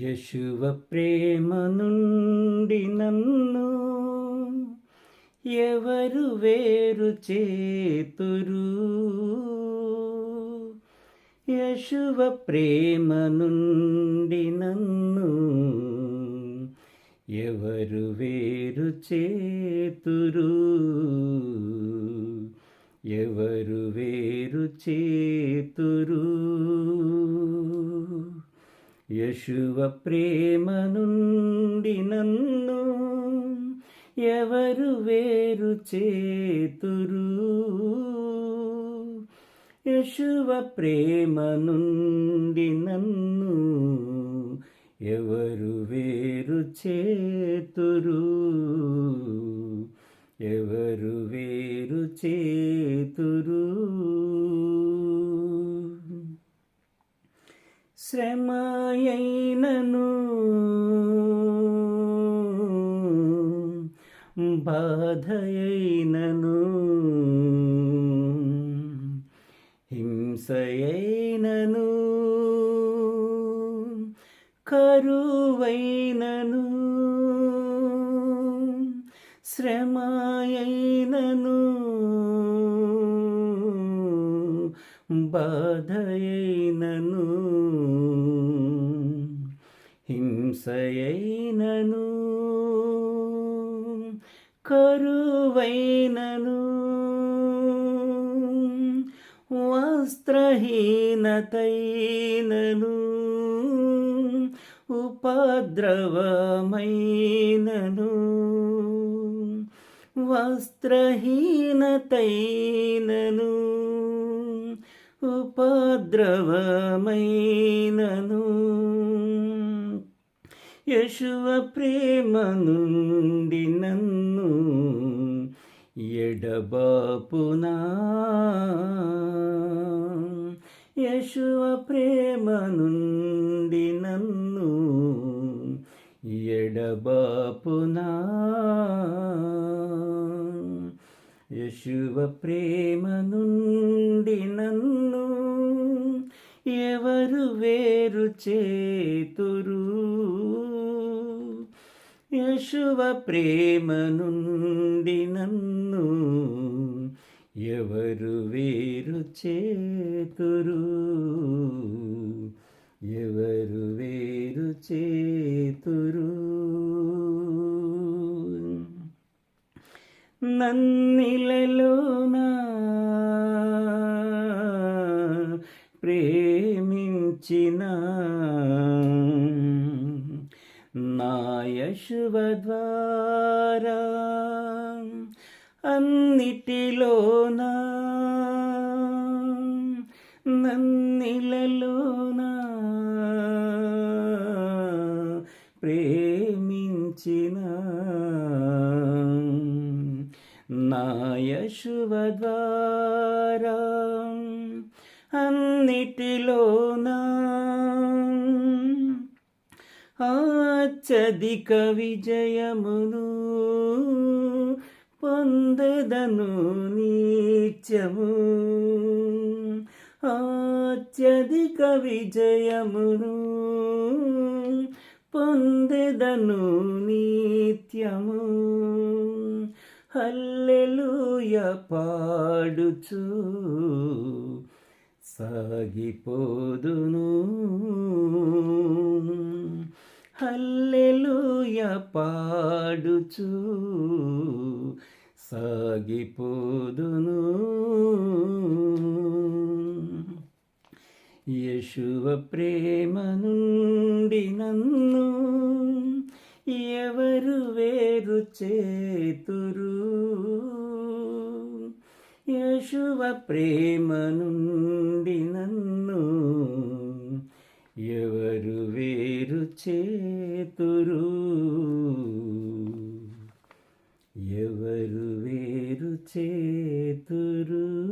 యశువ ప్రేమ నుండి నన్ను ఎవరు వేరు చేతురు? యశువ ప్రేమ నుండి నన్ను ఎవరు వేరు చేతురు? ఎవరు వేరు చేతురు? యశువ ప్రేమ నుండి నన్ను ఎవరు వేరు చేతురు? యశువ ప్రేమ నుండి నన్ను ఎవరు వేరు చేతురు? ఎవరు వేరు చేతురు? శ్రమయైనను బాధయైనను హింసయైనను కరువైనను శ్రమయైనను బాధయైనను హింసయైనను కరువైనను వస్త్రహీనతైనను ఉపద్రవమైనను వస్త్రహీనతైనను ఉపద్రవమైనను యశువ ప్రేమ నుండి నన్ను ఎడబాపునా. యశువ ప్రేమ నుండి నన్ను ఎడబాపునా. యశువ ప్రేమ నుండి నన్ను ఎవరు వేరు చేతురు? యశువ ప్రేమ నుండి నన్ను ఎవరు వేరు చేతురు? ఎవరు వేరు చేతురు? నన్నిలలోనా? ప్రేమించిన యశువ ద్వారా అన్నిటిలోనా నన్నిలలోనా ప్రేమించిన నా యశువ ద్వారా అన్నిటిలోనా అత్యధిక విజయమును పొందదను నిత్యము అత్యధిక విజయమును పొందెదను నిత్యము. హల్లెలూయ పాడుచు సాగిపోదును. హల్లెలూయ పాడుచు సాగిపోదును. యశువ ప్రేమ నుండి నన్ను ఎవరు వేరు చేతురు? యశువ ప్రేమ నుండి చేతురు. ఎవరు వేరు చేతురు?